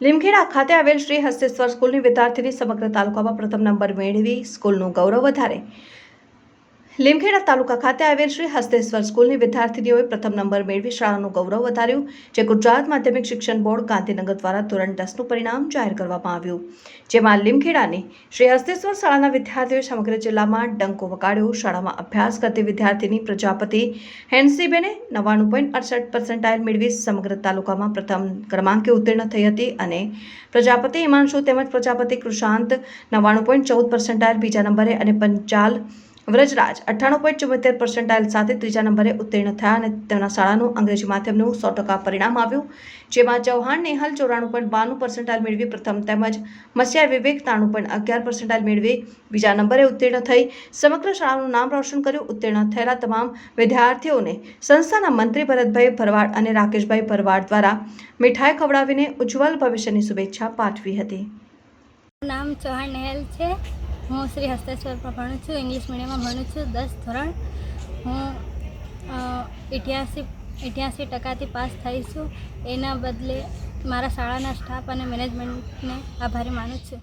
લીમખેડા ખાતે આવેલ શ્રી હસ્તેશ્વર સ્કૂલની વિદ્યાર્થીની સમગ્ર તાલુકામાં પ્રથમ નંબર મેળવી સ્કૂલનું ગૌરવ વધારે. લીમખેડા તાલુકા ખાતે આવેલ શ્રી હસ્તેશ્વર સ્કૂલની વિદ્યાર્થીનીઓએ પ્રથમ નંબર મેળવી શાળાનું ગૌરવ વધાર્યું, જે ગુજરાત માધ્યમિક શિક્ષણ બોર્ડ ગાંધીનગર દ્વારા ધોરણ દસનું પરિણામ જાહેર કરવામાં આવ્યું. જેમાં લીમખેડાની શ્રી હસ્તેશ્વર શાળાના વિદ્યાર્થીઓએ સમગ્ર જિલ્લામાં ડંકો વગાડ્યો, શાળામાં અભ્યાસ કરતી વિદ્યાર્થીની પ્રજાપતિ હેન્સીબેને નવ્વાણું પોઈન્ટ અડસઠ પર્સન્ટાઇલ મેળવી સમગ્ર તાલુકામાં પ્રથમ ક્રમાંકે ઉત્તીર્ણ થઈ હતી અને પ્રજાપતિ હિમાંશુ તેમજ પ્રજાપતિ કૃષાંત નવ્વાણું પોઈન્ટ ચૌદ પર્સન્ટાઇલ બીજા નંબરે અને પંચાલ વ્રજરાજ અઠ્ઠાણું પોઈન્ટ ચુમ્મોતેર પર્સન્ટાઇલ સાથે ત્રીજા નંબરે ઉત્તીર્ણ થયા અને તેમના શાળાનું અંગ્રેજી માધ્યમનું સો ટકા પરિણામ આવ્યું. જેમાં ચૌહાણ નેહલ ચોરાણું પોઈન્ટ બાણું પર્સન્ટાઇલ મેળવી પ્રથમ તેમજ મસિયા વિવેક ત્રાણું પોઈન્ટ અગિયાર પર્સન્ટાઇલ મેળવી બીજા નંબરે ઉત્તીર્ણ થઈ. સમગ્ર શાળાનું નામ રોશન કર્યું. ઉત્તીર્ણ થયેલા તમામ વિદ્યાર્થીઓને સંસ્થાના મંત્રી ભરતભાઈ ભરવાડ અને રાકેશભાઈ ભરવાડ દ્વારા મીઠાઈ ખવડાવીને ઉજ્જવલ ભવિષ્યની શુભેચ્છા પાઠવી હતી. નામ ચૌહાણ નેહલ છે. હું શ્રી હસ્તેશ્વરમાં ભણું છું, ઇંગ્લિશ મીડિયમમાં ભણું છું, દસ ધોરણ. હું ઇઠ્યાસી ઇઠ્યાસી ટકાથી પાસ થઈ છું. એના બદલે મારા શાળાના સ્ટાફ અને મેનેજમેન્ટને આભારી માનું છું.